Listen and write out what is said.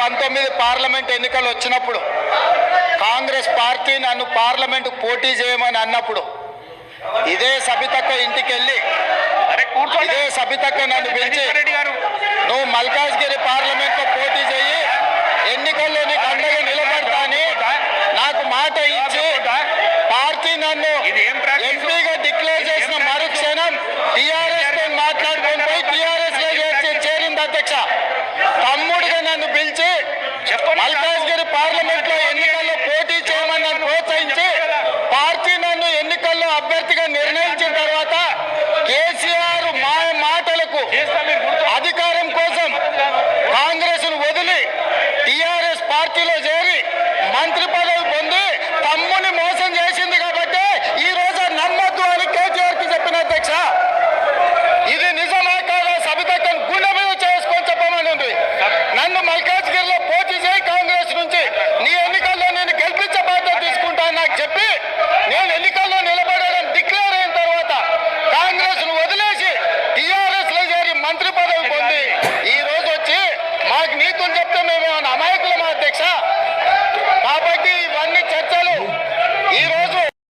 పంతొమ్మిది పార్లమెంట్ ఎన్నికలు వచ్చినప్పుడు కాంగ్రెస్ పార్టీ నన్ను పార్లమెంట్ పోటీ చేయమని అన్నప్పుడు ఇదే సబితక్క ఇంటికి వెళ్ళి కూర్చోండి. ఇదే సబితక్క నన్ను పిలిచి నువ్వు మల్కాజ్గిరి పార్లమెంట్లో పోటీ చేయి ఎన్నికల్లో నీకు అండగా నిలబడతా అని నాకు మాట ఇచ్చి పార్టీ నన్ను? ఎంపీగా డిక్లేర్ చేసిన మరుక్షణం టిఆర్ఎస్తో మాట్లాడుకొని పోయి టిఆర్ఎస్లో చేరింది అధ్యక్ష. japonesa. మంత్రి